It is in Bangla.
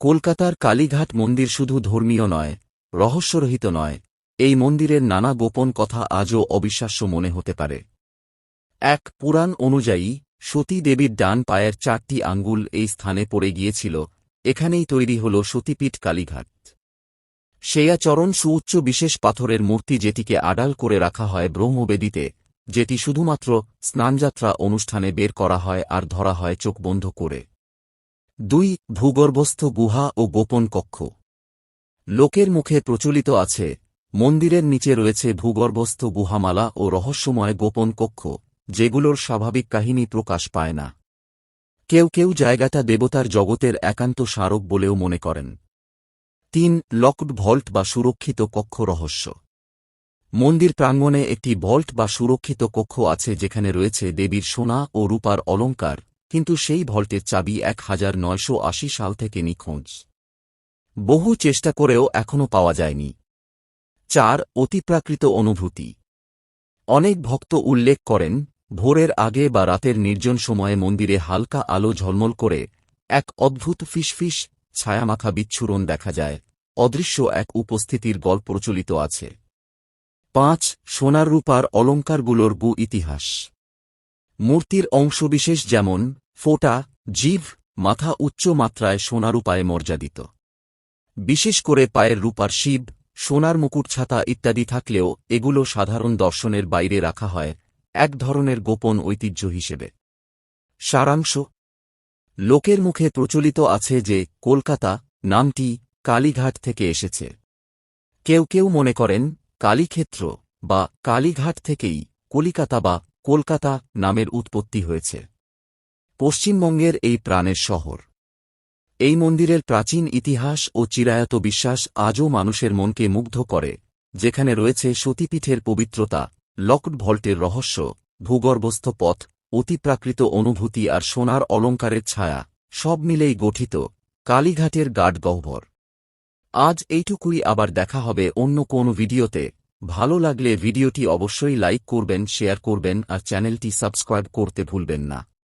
কলকাতার কালীঘাট মন্দির শুধু ধর্মীয় নয়, রহস্যরহিত নয়, এই মন্দিরের নানা গোপন কথা আজও অবিশ্বাস্য মনে হতে পারে। এক পুরাণ অনুযায়ী সতী দেবীর ডান পায়ের চারটি আঙ্গুল এই স্থানে পড়ে গিয়েছিল, এখানেই তৈরি হল সতীপীঠ কালীঘাট। সেয়াচরণ সুউচ্চ বিশেষ পাথরের মূর্তি যেটিকে আড়াল করে রাখা হয় ব্রহ্মবেদিতে, যেটি শুধুমাত্র স্নানযাত্রা অনুষ্ঠানে বের করা হয় আর ধরা হয় চোখ বন্ধ করে। দুই, ভূগর্ভস্থ গুহা ও গোপন কক্ষ। লোকের মুখে প্রচলিত আছে, মন্দিরের নিচে রয়েছে ভূগর্ভস্থ গুহামালা ও রহস্যময় গোপন কক্ষ, যেগুলোর স্বাভাবিক কাহিনী প্রকাশ পায় না। কেউ কেউ জায়গাটা দেবতার জগতের একান্ত স্মারক বলেও মনে করেন। তিন, লকড ভল্ট বা সুরক্ষিত কক্ষ রহস্য। মন্দির প্রাঙ্গণে একটি ভল্ট বা সুরক্ষিত কক্ষ আছে যেখানে রয়েছে দেবীর সোনা ও রূপার অলঙ্কার। কিন্তু সেই ভল্টের চাবি এক হাজার নয়শো আশি সাল থেকে নিখোঁজ। বহু চেষ্টা করেও এখনও পাওয়া যায়নি। চার, অতিপ্রাকৃত অনুভূতি। অনেক ভক্ত উল্লেখ করেন, ভোরের আগে বা রাতের নির্জন সময়ে মন্দিরে হালকা আলো ঝলমল করে এক অদ্ভুত ফিসফিস, ছায়ামাখা বিচ্ছুরণ দেখা যায়। অদৃশ্য এক উপস্থিতির গল্প প্রচলিত আছে। পাঁচ, সোনার রূপার অলঙ্কারগুলোর গু ইতিহাস মূর্তির অংশবিশেষ যেমন ফোটা জিভ মাথা উচ্চ মাত্রায় সোনারূপায় মর্যাদিত। বিশেষ করে পায়ের রূপার শিব, সোনার মুকুট, ছাতা ইত্যাদি থাকলেও এগুলো সাধারণ দর্শনের বাইরে রাখা হয় এক ধরনের গোপন ঐতিহ্য হিসেবে। সারাংশ। লোকের মুখে প্রচলিত আছে যে কলকাতা নামটি কালীঘাট থেকে এসেছে। কেউ কেউ মনে করেন কালীক্ষেত্র বা কালীঘাট থেকেই কলিকাতা বা কলকাতা নামের উৎপত্তি হয়েছে। পশ্চিমবঙ্গের এই প্রাণের শহর। এই মন্দিরের প্রাচীন ইতিহাস ও চিরায়ত বিশ্বাস আজও মানুষের মনকে মুগ্ধ করে, যেখানে রয়েছে সতীপীঠের পবিত্রতা, লকড ভল্টের রহস্য, ভূগর্ভস্থ পথ, অতিপ্রাকৃত অনুভূতি আর সোনার অলঙ্কারের ছায়া, সব মিলেই গঠিত, কালীঘাটের গাঢ় গহ্বর। আজ এইটুকুই আবার দেখা হবে অন্য কোন ভিডিওতে। ভালো লাগলে ভিডিওটি অবশ্যই লাইক করবেন, শেয়ার করবেন আর চ্যানেলটি সাবস্ক্রাইব করতে ভুলবেন না।